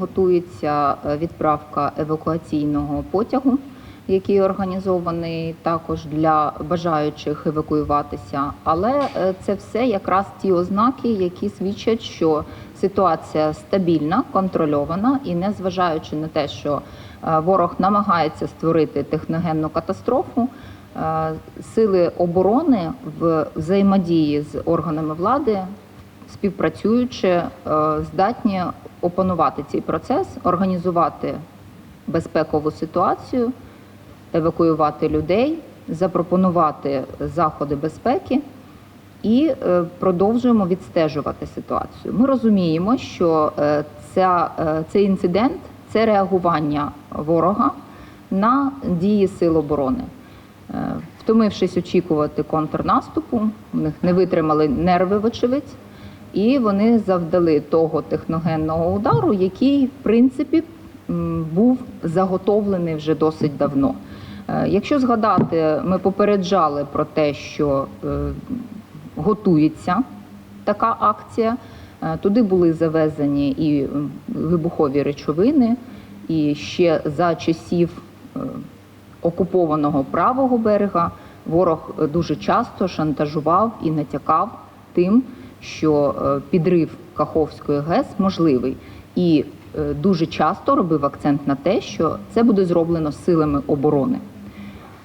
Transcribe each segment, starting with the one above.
Готується е, відправка евакуаційного потягу, який організований також для бажаючих евакуюватися. Але е, це все якраз ті ознаки, які свідчать, що ситуація стабільна, контрольована, і незважаючи на те, що е, ворог намагається створити техногенну катастрофу. Сили оборони в взаємодії з органами влади співпрацюючи, е, здатні опанувати цей процес, організувати безпекову ситуацію, евакуювати людей, запропонувати заходи безпеки і е, продовжуємо відстежувати ситуацію. Ми розуміємо, що е, ця, цей інцидент це реагування ворога на дії сил оборони. Втомившись очікувати контрнаступу, в них не витримали нерви, вочевидь, і вони завдали того техногенного удару, який, в принципі, був заготовлений вже досить давно. Е, Якщо згадати, ми попереджали про те, що е, готується така акція. Е, Туди були завезені і вибухові речовини, і ще за часів окупованого правого берега ворог дуже часто шантажував і натякав тим, що е, підрив Каховської ГЕС можливий, і е, дуже часто робив акцент на те, що це буде зроблено силами оборони.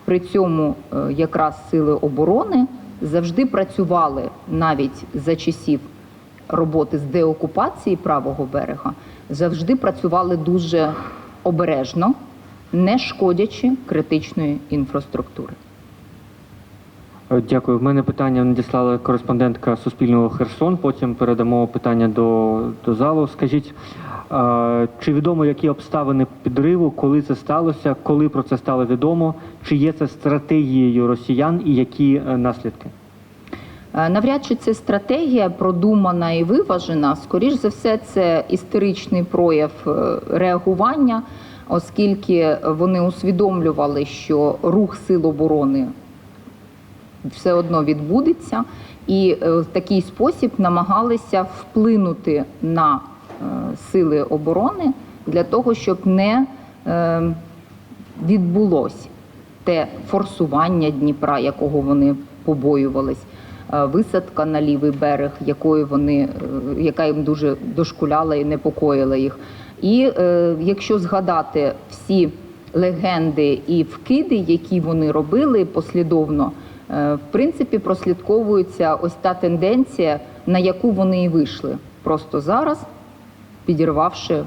При цьому е, якраз сили оборони завжди працювали навіть за часів роботи з деокупації правого берега, завжди працювали дуже обережно, не шкодячи критичної інфраструктури. Е, Дякую. В мене питання надіслала кореспондентка Суспільного Херсон. Потім передамо питання до, до залу. Скажіть, е, чи відомо, які обставини підриву, коли це сталося, коли про це стало відомо, чи є це стратегією росіян і які е, наслідки? Е, Навряд чи це стратегія продумана і виважена. Скоріш за все, це історичний прояв реагування, оскільки вони усвідомлювали, що рух сил оборони все одно відбудеться, і е, в такий спосіб намагалися вплинути на е, сили оборони для того, щоб не е, відбулось те форсування Дніпра, якого вони побоювались, висадка на лівий берег, якої вони, яка їм дуже дошкуляла і непокоїла їх. І якщо згадати всі легенди і вкиди, які вони робили послідовно, в принципі, прослідковується ось та тенденція, на яку вони і вийшли. Просто зараз підірвавши е,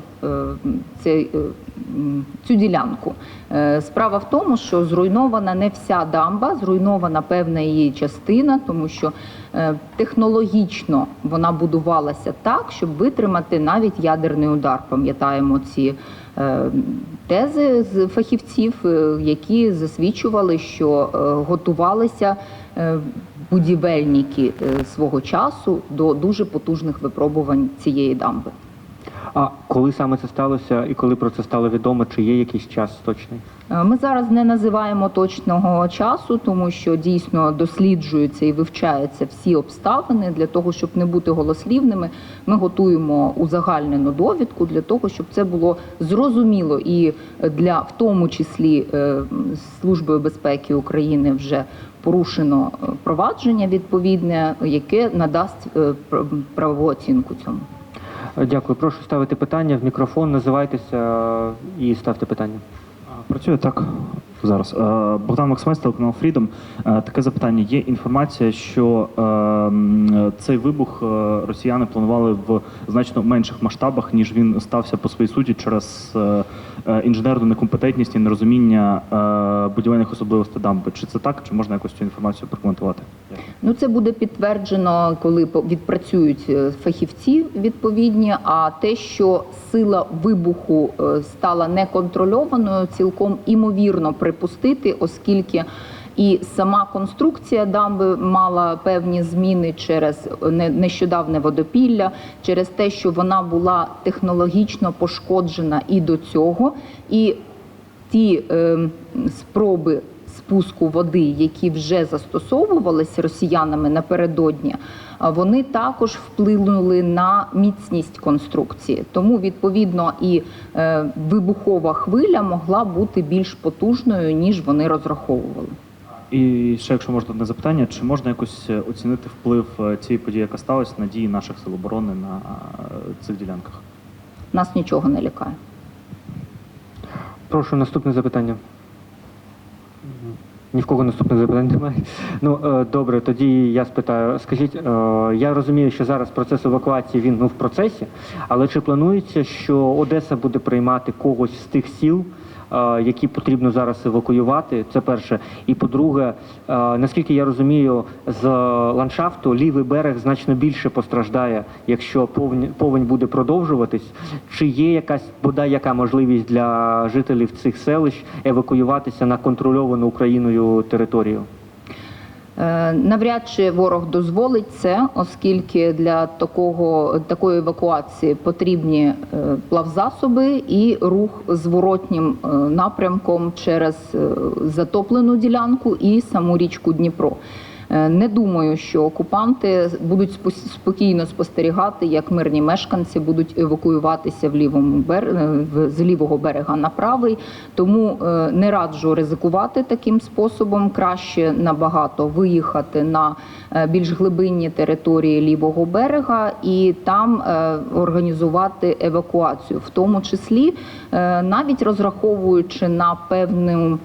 цей, е, цю ділянку. Е, Справа в тому, що зруйнована не вся дамба, зруйнована певна її частина, тому що е, технологічно вона будувалася так, щоб витримати навіть ядерний удар. Пам'ятаємо ці е, тези з фахівців, які засвідчували, що готувалися будівельники свого часу до дуже потужних випробувань цієї дамби. А коли саме це сталося і коли про це стало відомо, чи є якийсь час точний? Е, Ми зараз не називаємо точного часу, тому що дійсно досліджуються і вивчаються всі обставини для того, щоб не бути голослівними. Ми готуємо узагальнену довідку для того, щоб це було зрозуміло і для в тому числі е, Службою безпеки України вже порушено е, провадження відповідне, яке надасть правову оцінку цьому. Е, Дякую. Прошу ставити питання в мікрофон, називайтеся е, і ставте питання. Працює так зараз. Е, Богдан Максимець, телеканал Freedom. Е, Таке запитання. Є інформація, що е, цей вибух е, росіяни планували в значно менших масштабах, ніж він стався по своїй суті через інженерну некомпетентність і нерозуміння будівельних особливостей дамби. Чи це так, чи можна якось цю інформацію прокоментувати? Ну, це буде підтверджено, коли відпрацюють фахівці відповідні. А те, що сила вибуху стала неконтрольованою, цілком імовірно припустити, оскільки і сама конструкція дамби мала певні зміни через не- нещодавне водопілля, через те, що вона була технологічно пошкоджена і до цього, і ті е, спроби спуску води, які вже застосовувалися росіянами напередодні, вони також вплинули на міцність конструкції. Тому відповідно і е, вибухова хвиля могла бути більш потужною ніж вони розраховували. І ще, якщо можна одне запитання, чи можна якось е, оцінити вплив е, цієї події, яка сталася на дії наших сил оборони на е, цих ділянках? Нас нічого не лякає. Прошу наступне запитання. Ні в кого наступних запитань немає. Ну е, добре, тоді я спитаю. Скажіть, е, я розумію, що зараз процес евакуації він ну в процесі, але чи планується, що Одеса буде приймати когось з тих сіл, які потрібно зараз евакуювати? Це перше. І по-друге, е, наскільки я розумію, з ландшафту лівий берег значно більше постраждає, якщо повінь, повень буде продовжуватись. Чи є якась бодай яка можливість для жителів цих селищ евакуюватися на контрольовану Україною територію? Е, Навряд чи ворог дозволить це, оскільки для такого такої евакуації потрібні е, плавзасоби і рух зворотнім е, напрямком через затоплену ділянку і саму річку Дніпро. Е, Не думаю, що окупанти будуть спокійно спостерігати, як мирні мешканці будуть евакуюватися в лівому е, з лівого берега на правий. Тому е, не раджу ризикувати таким способом. Краще набагато виїхати на більш глибинні території лівого берега і там організувати евакуацію, в тому числі навіть розраховуючи на певну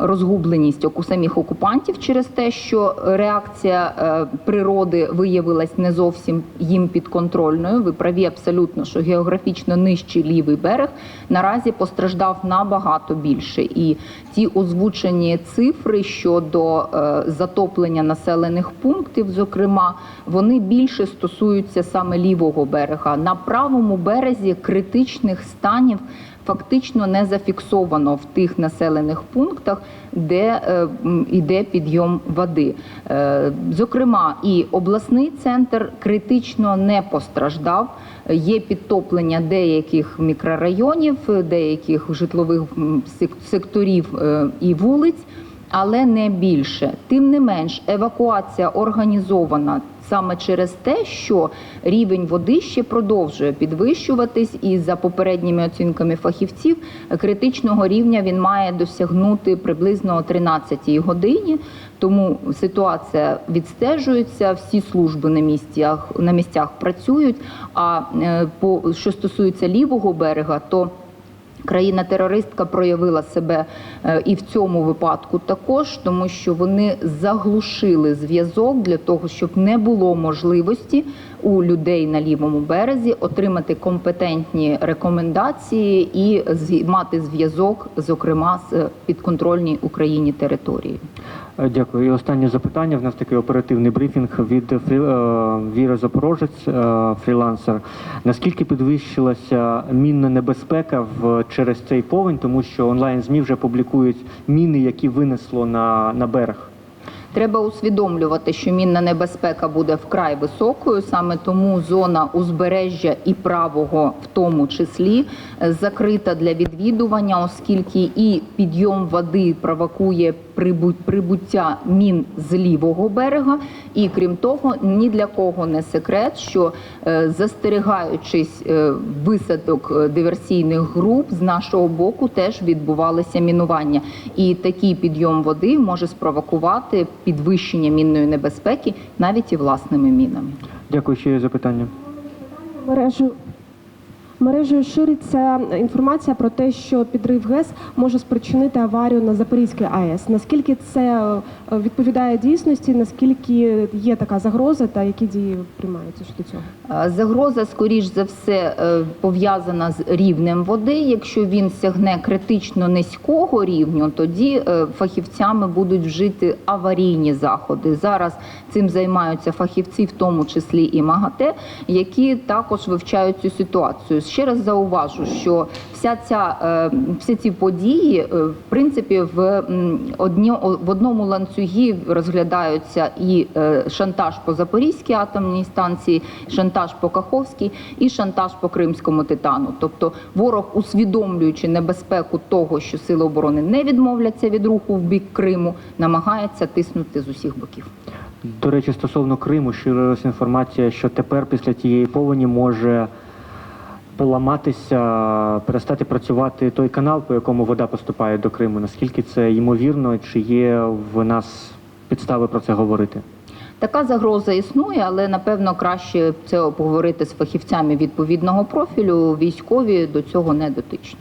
розгубленість оку- самих окупантів через те, що реакція е, природи виявилась не зовсім їм підконтрольною. Ви праві абсолютно, що географічно нижчий лівий берег наразі постраждав набагато більше. І ті озвучені цифри щодо е, затоплення населених пунктів, зокрема, вони більше стосуються саме лівого берега. На правому березі критичних станів фактично не зафіксовано в тих населених пунктах, де е, м, іде підйом води. Е, Зокрема, і обласний центр критично не постраждав. Є підтоплення деяких мікрорайонів, деяких житлових секторів е, і вулиць але не більше. Тим не менш, евакуація організована саме через те, що рівень води ще продовжує підвищуватись, і за попередніми оцінками фахівців критичного рівня він має досягнути приблизно о 13 годині. Тому ситуація відстежується, всі служби на місцях на місцях працюють. А е, по що стосується лівого берега, то Країна-терористка проявила себе е, і в цьому випадку також, тому що вони заглушили зв'язок для того, щоб не було можливості у людей на лівому березі отримати компетентні рекомендації і мати зв'язок, зокрема з підконтрольній Україні території. Е, Дякую. І останнє запитання. В нас такий оперативний брифінг від фрі... е, Віри Запорожець, е, фрілансер. Наскільки підвищилася мінна небезпека в через цей повень, тому що онлайн змі вже публікують міни, які винесло на, на берег. Треба усвідомлювати, що мінна небезпека буде вкрай високою. Саме тому зона узбережжя і правого, в тому числі, закрита для відвідування, оскільки і підйом води провокує прибу- прибуття мін з лівого берега. І крім того, ні для кого не секрет, що е, застерігаючись е, висадок е, диверсійних груп з нашого боку, теж відбувалися мінування. І такий підйом води може спровокувати підвищення мінної небезпеки навіть і власними мінами. Дякую. Ще є запитання. мережу. Мережею шириться інформація про те, що підрив ГЕС може спричинити аварію на Запорізькій АЕС. Наскільки це е, відповідає дійсності? Наскільки є така загроза, та які дії приймаються щодо цього? Е, Загроза, скоріш за все, е, пов'язана з рівнем води. Якщо він сягне критично низького рівню, тоді фахівцями будуть вжити аварійні заходи. Зараз цим займаються фахівці, в тому числі і МАГАТЕ, які також вивчають цю ситуацію. Ще раз зауважу, що вся ця е, всі ці події, е, в принципі, в одні, в одному ланцюгі розглядаються і е, шантаж по Запорізькій атомній станції, шантаж по Каховській і шантаж по Кримському титану. Тобто ворог, усвідомлюючи небезпеку того, що сили оборони не відмовляться від руху в бік Криму, намагається тиснути з усіх боків. До речі, стосовно Криму, ширилася інформація, що тепер після тієї повені може поламатися, перестати працювати той канал, по якому вода поступає до Криму. Наскільки це ймовірно, чи є в нас підстави про це говорити? Така загроза існує, але напевно краще це обговорити з фахівцями відповідного профілю. Військові до цього не дотичні.